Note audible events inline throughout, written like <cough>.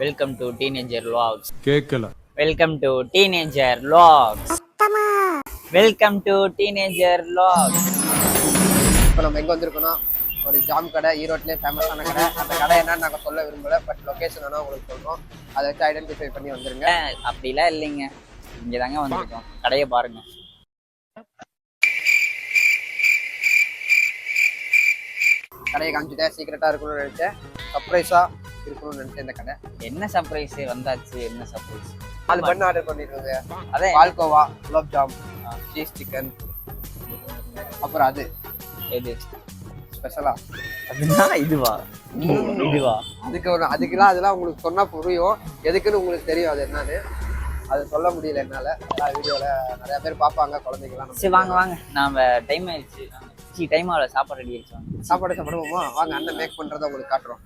Welcome to teenager logs கேட்கல welcome to teenager logs welcome to teenager logs இப்போ நம்ம எங்கே வந்திருக்கோம்னா ஒரு ஜாம் கடை ஈரோட்லேயே ஃபேமஸான கடை. அந்த கடை என்னன்னு நாங்கள் சொல்ல விரும்பல பட் லொக்கேஷன் வேணா உங்களுக்கு சொல்கிறோம் அதை வச்சு ஐடென்டிஃபை பண்ணி வந்துருங்க. அப்படிலாம் இல்லைங்க. இங்க தாங்க வந்திருக்கோம். கடையை பாருங்க. கடையை காமிச்சிட்டேன் சீக்கிரட்டாக இருக்கணும்னு நினச்சேன். சர்ப்ரைஸாக இருக்கணும்னு நினச்சேன் இந்த கடை என்ன சர்ப்ரைஸ் வந்தாச்சு என்ன சர்ப்ரைஸ் நாலு பண்ண ஆர்டர் பண்ணிருக்கோங்க அதே பால்கோவா குலோப் ஜாம் சீஸ் சிக்கன் அப்புறம் அது. எது? ஸ்பெஷலாக அப்படின்னா இதுவா? இதுவா? அதுக்கு ஒரு அதுக்கெல்லாம் அதெல்லாம் உங்களுக்கு சொன்னா புரியும். எதுக்குன்னு உங்களுக்கு தெரியும் அது என்னன்னு. அது சொல்ல முடியல என்னால. வீடியோல நிறைய பேர் பார்ப்பாங்க குழந்தைங்கலாம் சரி வாங்க வாங்க. நாம டைம் ஆயிடுச்சு. டைம் ஆகல. சாப்பாடு ரெடி ஆயிடுச்சு. சாப்பாடு சாப்பிடுவோமா? வாங்க அண்ணன் மேக் பண்றதை உங்களுக்கு காட்டுறோம்.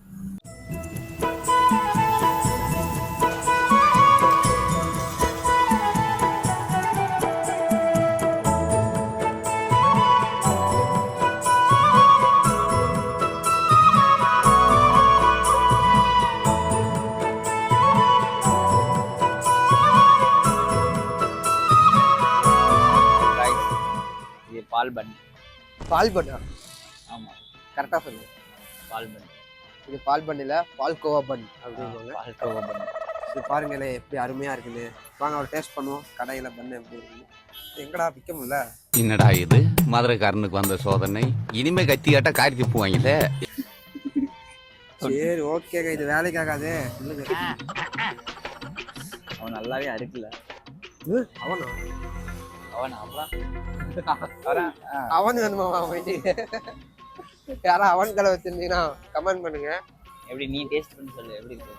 இது பால் பன் பால் பண்ணா ஆமா. கரெக்டா சொல்லு பால் பன் இது பால் பண்ணில பால் கோவா பன் அப்படிங்குவாங்க. பால் கோவா பன் இது பாருங்களேன் எப்படி அருமையா இருக்குது. வாங்க ஒரு டேஸ்ட் பண்ணுவோம். கடையில பண்ணு எப்படி இருக்குது எங்கடா விற்க முடியல? என்னடா இது? மதுரைக்காரனுக்கு வந்த சோதனை. இனிமே கத்தி காட்ட காரி திப்புவாங்களே. சரி ஓகேங்க இது வேலைக்கு ஆகாது அவன் நல்லாவே அறுக்கல. அவனா? அவன். ஆ. அவன் வேணுமா அவன் யாரா அவன் கடை வச்சிருந்தீங்கன்னா கமெண்ட் பண்ணுங்க. எப்படி நீ டேஸ்ட் பண்ணி சொல்லு எப்படி இருக்கு?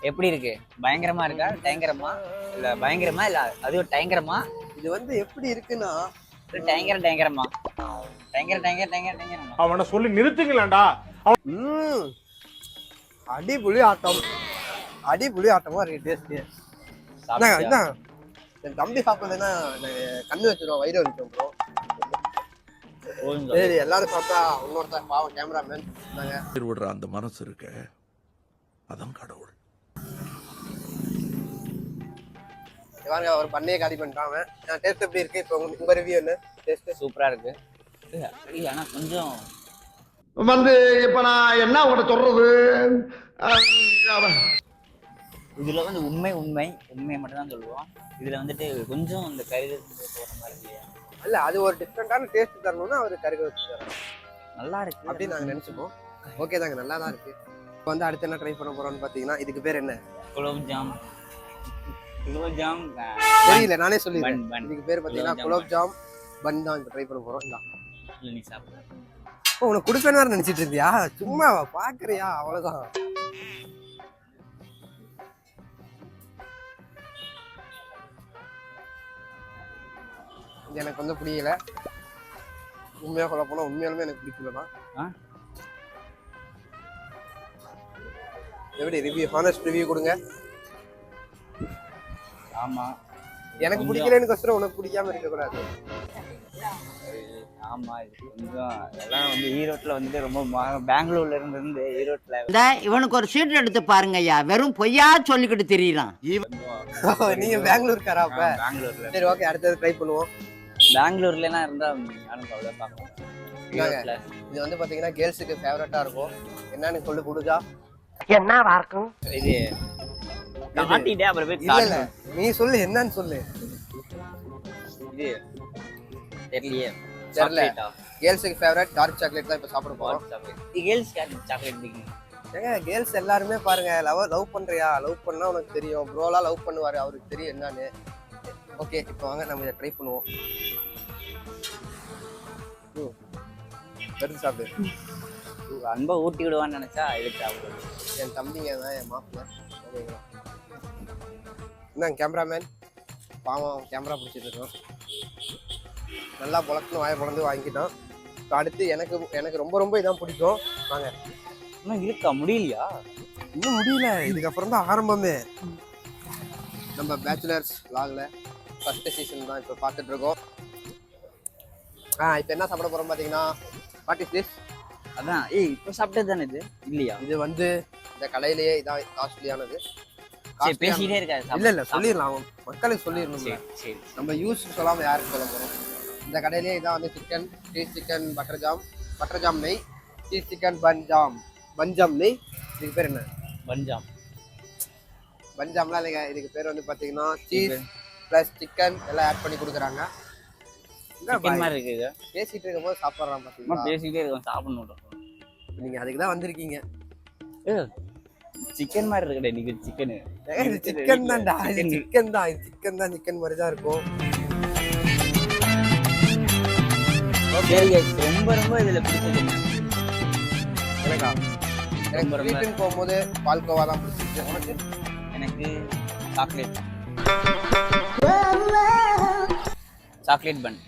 எப்படி இருக்கு? பயங்கரமா இருக்கா? டயங்கரமா? இல்ல பயங்கரமா? இல்ல அது ஒரு டயங்கரமா? இது வந்து எப்படி இருக்குன்னா டயங்கர டயங்கரமா? டயங்கர டயங்கர டயங்கர டயங்கரமா? அவனை சொல்லி நிறுத்துங்களேன்டா. ம். அடிபுலி ஆட்டம். அடிபுலி ஆட்டமா இருக்கு டேஸ்ட் என்ன என் தம்பி சாப்பிடலன்னா எனக்கு கண்ணு வச்சிருவோம் வயிறு வலிக்கும் ப்ரோ சரி எல்லாரும் சாப்பிட்டா இன்னொருத்தர் பாவம் கேமராமேன் விடுற அந்த மனசு இருக்க அதான் கடவுள். இவங்க ஒரு பண்ணையை காலி பண்ணிட்டான் அவன். டேஸ்ட் எப்படி இருக்கு? இப்போ உங்க ரிவ்யூ என்ன? டேஸ்ட் சூப்பரா இருக்கு. ஆனா கொஞ்சம் வந்து இப்ப நான் என்ன உங்கள்கிட்ட சொல்றது? இதுல வந்து உண்மை உண்மை உண்மையை மட்டும் தான் சொல்லுவோம். இதுல வந்துட்டு கொஞ்சம் இந்த கருது போற மாதிரி இல்லையா? இல்ல அது ஒரு டிஃப்ரெண்டான டேஸ்ட் தரணும்னா அவர் கருக வச்சு தரணும் நல்லா இருக்கு. அப்படின்னு நாங்க நினைச்சுப்போம். ஓகே தாங்க நல்லா தான் இருக்கு. இப்போ வந்து அடுத்து என்ன ட்ரை பண்ண போறோம்னு பாத்தீங்கன்னா இதுக்கு பேர் என்ன? குலோப் ஜாம். குலோப் ஜாம் தெரியல நானே சொல்லிடுறேன். இதுக்கு பேர் பாத்தீங்கன்னா குலோப் ஜாம் பன். தான் இப்போ ட்ரை பண்ண போறோம். இந்தா. இல்ல நீ சாப்பிடு. உனக்கு கொடுப்பேன்னு நினைச்சிட்டு இருந்தியா? சும்மா பாக்குறியா? அவ்வளவுதான். இது எனக்கு வந்து பிடிக்கல உண்மையா சொல்ல போனா உண்மையாலுமே எனக்கு பிடிக்கல தான். ஆ? எப்படி ரிவ்யூ ஹானஸ்ட் ரிவ்யூ கொடுங்க. ஆமா. எனக்கு. பிடிக்கலன்னு கஷ்டம் உனக்கு பிடிக்காம இருக்க கூடாது ஆமா இது கொஞ்சம் எல்லாம் வந்து ஈரோட்ல வந்துட்டு ரொம்ப ம- பெங்களூர்ல இருந்து இருந்து ஈரோட்ல இந்த இவனுக்கு ஒரு சீட் எடுத்து பாருங்க ஐயா. வெறும் பொய்யா சொல்லிக்கிட்டு தெரியலாம் <laughs> நீங்க பெங்களூர்காரா அப்ப? ஆ, பெங்களூர்ல. சரி ஓகே அடுத்தது ட்ரை பண்ணுவோம். பெங்களூர்ல எல்லாம் இருந்தா கவலை பார்க்கலாம் இது வந்து பாத்தீங்கன்னா கேர்ள்ஸுக்கு ஃபேவரட்டா இருக்கும். என்னன்னு சொல்லு கொடுஜா இது காட்டிட்டே அப்புறம் போய் இல்ல. நீ சொல்லு என்னன்னு சொல்லு. இது தெரியலையே. தெரியல. கேர்ள்ஸுக்கு ஃபேவரட் டார்க் சாக்லேட் தான் இப்போ சாப்பிட போறோம். கேர்ள்ஸ் சாக்லேட் பிடிக்கும் ஏங்க கேர்ள்ஸ் எல்லாருமே பாருங்க லவ் லவ் பண்றியா? லவ் பண்ணா உனக்கு தெரியும். ப்ரோலாம் லவ் பண்ணுவாரு அவருக்கு தெரியும் என்னன்னு. ஓகே இப்போ வாங்க நம்ம இதை ட்ரை பண்ணுவோம். எடுத்து சாப்பிடு. அன்பை ஊட்டி விடுவான்னு நினைச்சா இதுக்கு சாப்பிடுது என் தம்பிங்க தான் என் மாப்பிள்ள. ஓகேங்களா என்ன கேமராமேன் பாவம் கேமரா பிடிச்சிட்டு இருக்கோம் நல்லா புழக்கணும் வாயை பிறந்து வாங்கிட்டோம் அடுத்து எனக்கு எனக்கு ரொம்ப ரொம்ப இதான் பிடிக்கும். வாங்க. இன்னும் இருக்கா? முடியலையா? இன்னும் முடியல. இதுக்கப்புறம் தான் ஆரம்பமே. நம்ம பேச்சுலர்ஸ் லாகில் ஃபர்ஸ்ட் சீசன் தான் இப்போ பார்த்துட்டு இருக்கோம். ஆ இப்போ என்ன சாப்பிட போகிறோம் பார்த்தீங்கன்னா வாட் இஸ் திஸ் அதான் ஏய் இப்போ சாப்பிட்டது தானே இது? இல்லையா? இது வந்து இந்த கடையிலேயே இதான் காஸ்ட்லியானது சரி பேசிட்டே இருக்காது இல்ல இல்ல சொல்லிடலாம். மக்களுக்கு சொல்லிடணும் சரி நம்ம யூஸ் சொல்லாம யாருக்கு சொல்ல போறோம்? இந்த கடையிலேயே இதான் வந்து chicken cheese chicken butter jam butter jam நெய் சீஸ் சிக்கன் பஞ்சாம் பஞ்சாம் நெய் இதுக்கு பேர் என்ன? பஞ்சாம் பஞ்சாம்லாம் இல்லைங்க. இதுக்கு பேர் வந்து பாத்தீங்கன்னா சீஸ் ப்ளஸ் சிக்கன் எல்லாம் ஆட் பண்ணி கொடுக்குறாங்க. சிக்கன் மாதிரி இருக்கு இது பேசிட்டு இருக்கும்போது சாப்பிட்றான் சும்மா பாத்தீங்களா பேசிட்டே இருக்கோம் சாப்பிடணும் நீங்க அதுக்கு தான் வந்திருக்கீங்க. சிக்கன் மாதிரி இருக்குடா இன்னைக்கு சிக்கனு இது சிக்கன் தான்டா இது சிக்கன் தான் இது சிக்கன் தான் சிக்கன் மாதிரி தான் இருக்கும். ரொம்ப ரொம்ப இதுல பிடிச்சது? எனக்கா? எனக்கு போகும்போது பால்கோவா தான் பிடிச்சிருக்கு. உனக்கு? எனக்கு chocolate chocolate bun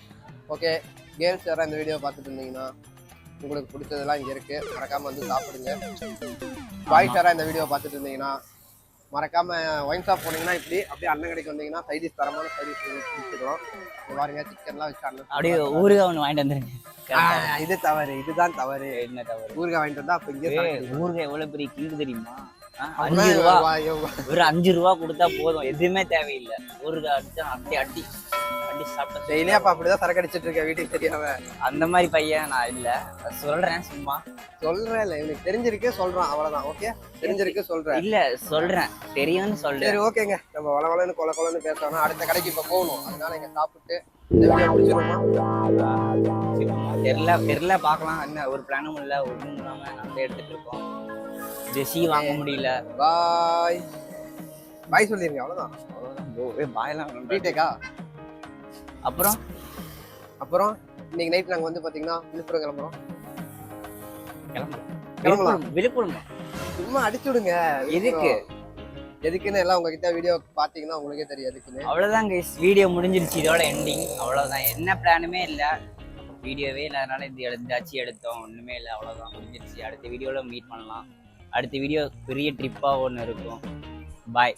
okay girls யாராவது இந்த வீடியோ பார்த்துட்டு இருந்தீங்கன்னா உங்களுக்கு பிடிச்சதெல்லாம் இங்கே இருக்கு. மறக்காம வந்து சாப்பிடுங்க. பாய்ஸ் யாராவது இந்த வீடியோ பார்த்துட்டு இருந்தீங்கன்னா மறக்காம ஒயின் ஷாப் போனீங்கன்னா இப்படி அப்படியே அண்ணன் கடைக்கு வந்தீங்கன்னா சைடிஸ் தரமான சைடிஸ் இங்க பாருங்க சிக்கன்லாம் வச்சு அண்ணன் அப்படியே ஊறுகாய் ஒன்று வாங்கிட்டு வந்துருங்க. இது தவறு இதுதான் தவறு. என்ன தவறு? ஊறுகாய் வாங்கிட்டு வந்தா அப்ப இங்கே ஏய், ஊறுகாய் எவ்வளவு பெரிய கிங்கு தெரியுமா அஞ்சு ரூபா. ஒரு அஞ்சு ரூபா கொடுத்தா போதும். எதுவுமே தேவையில்லை. ஊறுகாய் அடிச்சா அப்படி அடி அடி சாப்பிட்டா டெய்லியா அப்ப அப்படிதான் சரக்கு அடிச்சிட்டு இருக்கேன் வீட்டுக்கு தெரியாம. அந்த மாதிரி பையன் நான் இல்ல. சொல்றேன் சும்மா. சொல்றேன் இல்ல எனக்கு தெரிஞ்சிருக்கு சொல்றான் அவ்வளவுதான் ஓகே தெரிஞ்சிருக்கு சொல்றேன். இல்ல சொல்றேன். தெரியும்னு சொல்றேன். சரி ஓகேங்க நம்ம வள வளன்னு கொல கொலன்னு பேசணும் அடுத்த கடைக்கு இப்ப போகணும். அதனால இங்க சாப்பிட்டு தெரியல தெரியல பார்க்கலாம். என்ன ஒரு பிளானும் இல்ல ஒண்ணும் இல்லாம நம்ம எடுத்துட்டு இருக்கோம். ஜெஸி வாங்க முடியல. பாய். பாய் சொல்லிருங்க அவ்வளவுதான். அவ்வளவுதான். பாயெல்லாம் ரீடேக்கா அப்புறம்? அப்புறம் இன்னைக்கு நைட் நாங்க வந்து பாத்தீங்கன்னா விழுப்புரம் கிளம்புறோம். கிளம்பலாம். கிளம்பலாம். விழுப்புரம் சும்மா அடிச்சு விடுங்க எதுக்கு? எதுக்குன்னு எல்லாம் உங்ககிட்ட வீடியோ பாத்தீங்கன்னா உங்களுக்கே தெரியும் எதுக்குன்னு. அவ்வளவுதான் கைஸ் வீடியோ முடிஞ்சிருச்சு. இதோட எண்டிங் அவ்வளவுதான். என்ன பிளானுமே இல்ல. வீடியோவே இல்லை. அதனால இது எடுத்தாச்சு எடுத்தோம். ஒண்ணுமே இல்லை. அவ்வளவுதான். முடிஞ்சிருச்சு. அடுத்த வீடியோல மீட் பண்ணலாம். அடுத்த வீடியோ பெரிய ட்ரிப்பாக ஒன்று இருக்கும். பாய்